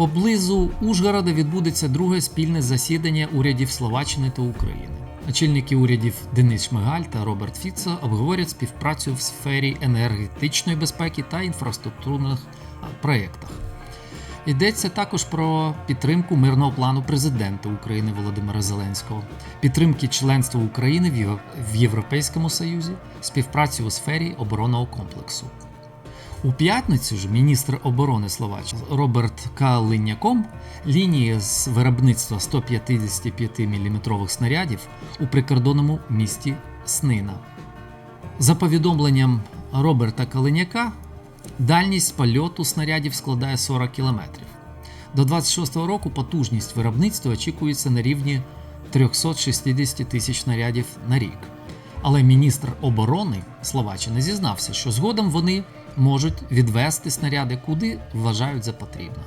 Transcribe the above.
Поблизу Ужгорода відбудеться друге спільне засідання урядів Словаччини та України. Очільники урядів Денис Шмигаль та Роберт Фіцо обговорять співпрацю в сфері енергетичної безпеки та інфраструктурних проєктах. Йдеться також про підтримку мирного плану президента України Володимира Зеленського, підтримки членства України в Європейському Союзі, співпрацю у сфері оборонного комплексу. У п'ятницю ж міністр оборони Словаччини Роберт Калиняком лінії з виробництва 155 мм снарядів у прикордонному місті Снина. За повідомленням Роберта Калиняка, дальність польоту снарядів складає 40 км. До 26-го року потужність виробництва очікується на рівні 360 тисяч снарядів на рік. Але міністр оборони Словаччини зізнався, що згодом вони можуть відвести снаряди куди вважають за потрібне.